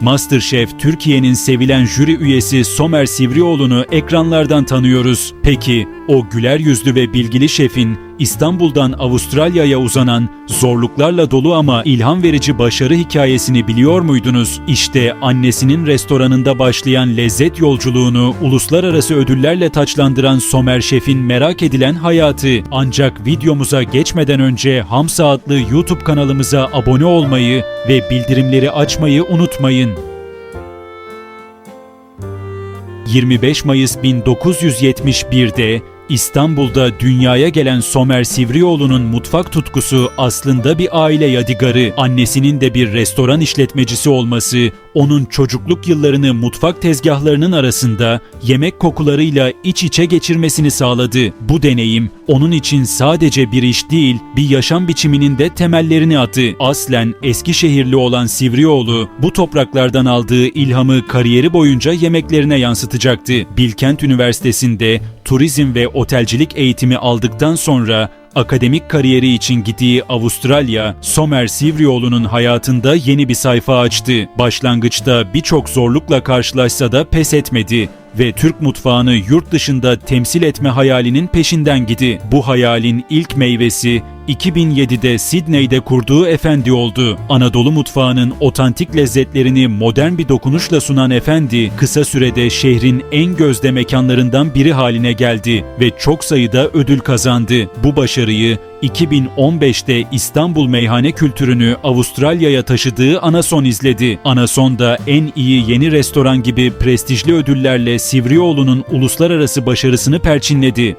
Masterchef Türkiye'nin sevilen jüri üyesi Somer Sivrioğlu'nu ekranlardan tanıyoruz. Peki o güler yüzlü ve bilgili şefin İstanbul'dan Avustralya'ya uzanan zorluklarla dolu ama ilham verici başarı hikayesini biliyor muydunuz? İşte annesinin restoranında başlayan lezzet yolculuğunu uluslararası ödüllerle taçlandıran Somer Şef'in merak edilen hayatı. Ancak videomuza geçmeden önce Hamsa adlı YouTube kanalımıza abone olmayı ve bildirimleri açmayı unutmayın. 25 Mayıs 1971'de İstanbul'da dünyaya gelen Somer Sivrioğlu'nun mutfak tutkusu aslında bir aile yadigarı. Annesinin de bir restoran işletmecisi olması, onun çocukluk yıllarını mutfak tezgahlarının arasında yemek kokularıyla iç içe geçirmesini sağladı. Bu deneyim onun için sadece bir iş değil, bir yaşam biçiminin de temellerini attı. Aslen Eskişehirli olan Sivrioğlu bu topraklardan aldığı ilhamı kariyeri boyunca yemeklerine yansıtacaktı. Bilkent Üniversitesi'nde turizm ve otelcilik eğitimi aldıktan sonra akademik kariyeri için gittiği Avustralya, Somer Sivrioğlu'nun hayatında yeni bir sayfa açtı. Başlangıçta birçok zorlukla karşılaşsa da pes etmedi ve Türk mutfağını yurt dışında temsil etme hayalinin peşinden gitti. Bu hayalin ilk meyvesi 2007'de Sydney'de kurduğu Efendi oldu. Anadolu mutfağının otantik lezzetlerini modern bir dokunuşla sunan Efendi, kısa sürede şehrin en gözde mekanlarından biri haline geldi ve çok sayıda ödül kazandı. Bu başarıyı 2015'te İstanbul meyhane kültürünü Avustralya'ya taşıdığı Anason izledi. Anason da en iyi yeni restoran gibi prestijli ödüllerle Sivrioğlu'nun uluslararası başarısını perçinledi.